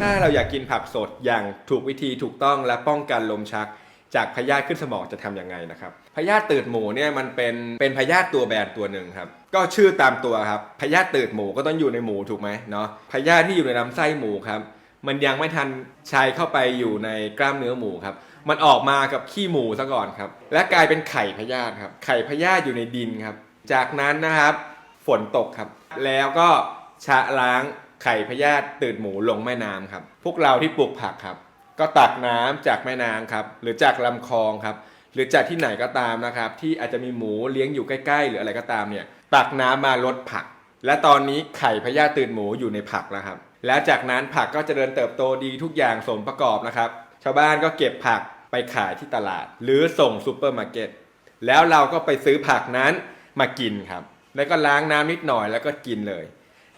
ถ้าเราอยากกินผักสดอย่างถูกวิธีถูกต้องและป้องกันลมชัก จากพยาธิขึ้นสมองจะทำยังไงนะครับพยาธิตืดหมูเนี่ยมันเป็นเป็นพยาธิตัวแบนตัวหนึ่งครับก็ชื่อตามตัวครับพยาธิตืดหมูก็ต้องอยู่ในหมูถูกไหมเนาะพยาธิที่อยู่ในลำไส้หมูครับมันยังไม่ทันชัยเข้าไปอยู่ในกล้ามเนื้อหมูครับ มันออกมากับขี้หมูซะก่อนครับ และกลายเป็นไข่พยาธิครับ ไข่พยาธิอยู่ในดินครับ จากนั้นนะครับ ฝนตกครับ แล้วก็ชะล้าง ไข่พยาธิตืดหมูลงแม่น้ำครับ พวกเราที่ปลูกผักครับ ก็ตักน้ำจากแม่น้ำครับ หรือจากลำคลองครับ หรือจากที่ไหนก็ตามนะครับ ที่อาจจะมีหมูเลี้ยงอยู่ใกล้ ๆ หรืออะไรก็ตามเนี่ย ตักน้ำมาลดผัก และตอนนี้ไข่พยาธิตืดหมูอยู่ในผักแล้วครับ แล้วจากนั้นผักก็จะเจริญเติบโตดีทุกอย่างสมประกอบนะครับ ชาวบ้านก็เก็บผักไปขายที่ตลาด หรือส่งซูเปอร์มาร์เก็ต แล้วเราก็ไปซื้อผักนั้นมากินครับ แล้วก็ล้างน้ำนิดหน่อยแล้วก็กินเลย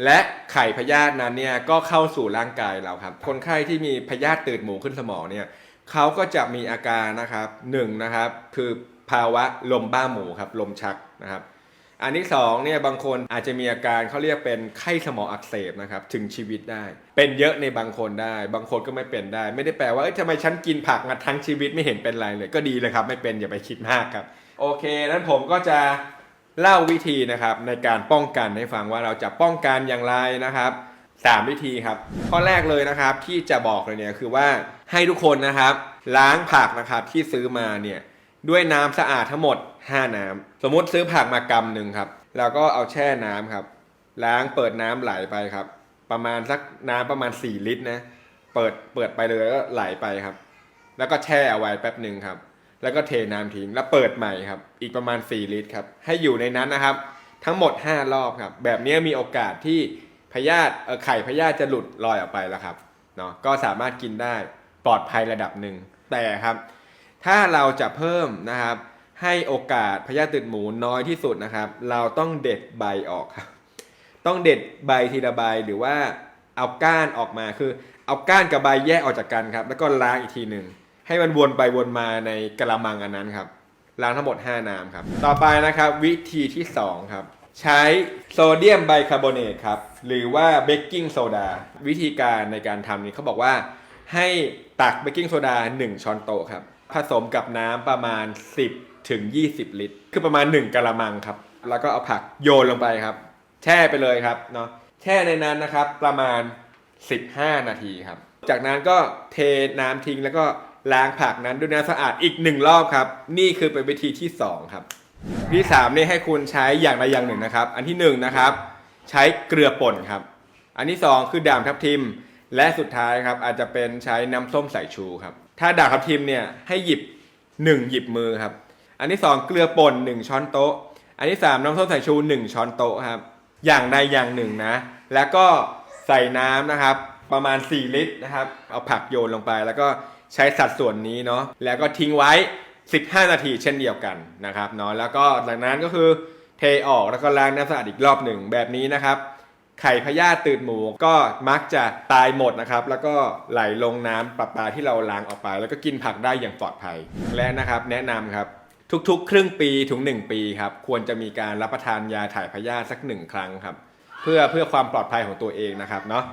และไข่พยาธินั้นเนี่ยก็เข้าสู่ร่างกายเราครับ คนไข้ที่มีพยาธิตืดหมูขึ้นสมองเนี่ยเขาก็จะมีอาการนะครับหนึ่งนะครับคือภาวะลมบ้าหมูครับลมชักนะครับอันที่สองเนี่ยบางคนอาจจะมีอาการเขาเรียกเป็นไข้สมองอักเสบนะครับถึงชีวิตได้ เป็นเยอะในบางคนได้ บางคนก็ไม่เป็นได้ ไม่ได้แปลว่าเอ้ทำไมฉันกินผักมาทั้งชีวิตไม่เห็นเป็นไรเลย ก็ดีเลยครับ ไม่เป็นอย่าไปคิดมากครับ โอเคนั้นผมก็จะ เล่าวิธีนะครับในการป้องกันให้ฟังว่าเราจะป้องกันอย่างไรนะครับสามวิธีครับข้อแรกเลยนะครับที่จะบอกเลยเนี่ยคือว่าให้ทุกคนนะครับล้างผักนะครับที่ซื้อมาเนี่ยด้วยน้ำสะอาดทั้งหมด 5 น้ำสมมุติซื้อผักมากำหนึ่งครับแล้วก็เอาแช่น้ำครับ ล้างเปิดน้ำไหลไปครับ ประมาณสักน้ำประมาณ 4 ลิตรนะเปิดเปิดไปเลยแล้วก็ไหลไปครับ แล้วก็แช่เอาไว้แป๊บหนึ่งครับ แล้วก็เทน้ำทิ้งแล้วเปิดใหม่ครับ อีกประมาณ 4 ลิตรครับ ให้อยู่ในนั้นนะครับ ทั้งหมด 5 รอบครับ แบบนี้มีโอกาสที่พยาธิไข่พยาธิจะหลุดลอยออกไปแล้วครับเนาะก็สามารถกินได้ปลอดภัยระดับหนึ่งแต่ครับ ถ้าเราจะเพิ่มนะครับ ให้โอกาสพยาธิตืดหมูน้อยที่สุดนะครับ เราต้องเด็ดใบออกครับ ต้องเด็ดใบทีละใบหรือว่าเอาก้านออกมาคือ เอาก้านกับใบแยกออกจากกันครับ แล้วก็ล้างอีกทีหนึ่ง ให้มันวนไปวนมาในกระมังอันนั้นครับล้างทั้งหมด 5 น้ำครับ ต่อไปนะครับวิธีที่ 2 ครับ ใช้โซเดียมไบคาร์บอเนตครับ หรือว่าเบกกิ้งโซดาวิธีการในการทำนี้เขาบอกว่า ให้ตักเบกกิ้งโซดา 1 ช้อนโต๊ะครับ ผสมกับน้ำประมาณ 10 ถึง 20 ลิตร คือประมาณ 1กะละมังครับ แล้วก็เอาผักโยนลงไปครับ แช่ไปเลยครับเนาะแช่ในนั้นนะครับประมาณ 15 นาทีครับ จากนั้นก็เทน้ำทิ้งแล้วก็ ล้างผักนั้นด้วยน้ำสะอาดอีกหนึ่งรอบครับ นี่คือเป็นวิธีที่2ครับวิธีสามนี่ให้คุณใช้อย่างใดอย่างหนึ่งนะครับ อันที่หนึ่งนะครับ ใช้เกลือป่นครับ อันที่สองคือด่างทับทิม และสุดท้ายครับอาจจะเป็นใช้น้ำส้มสายชูครับ ถ้าด่างทับทิมเนี่ยให้หยิบ1หยิบมือครับ อันที่สองเกลือป่น1ช้อนโต๊ะ อันที่สามน้ำส้มสายชู1ช้อนโต๊ะครับ อย่างใดอย่างหนึ่งนะ แล้วก็ใส่น้ำนะครับประมาณ 4 ลิตรนะครับ เอาผักโยนลงไปแล้วก็ ใช้สัดส่วนนี้เนาะแล้วก็ทิ้งไว้ 15 นาทีเช่นเดียวกันนะครับเนาะแล้วก็จากนั้นก็คือเทออกแล้วก็ล้างน้ำสะอาดอีกรอบหนึ่งแบบนี้นะครับ ไข่พยาธิตืดหมูก็มักจะตายหมดนะครับ แล้วก็ไหลลงน้ำประปาที่เราล้างออกไป แล้วก็กินผักได้อย่างปลอดภัยและนะครับ แนะนำครับทุกๆ ครึ่งปีถึง 1 ปีครับควรจะมีการรับประทานยาถ่ายพยาธิสักหนึ่งครั้งครับ เพื่อเพื่อความปลอดภัยของตัวเองนะครับเนาะ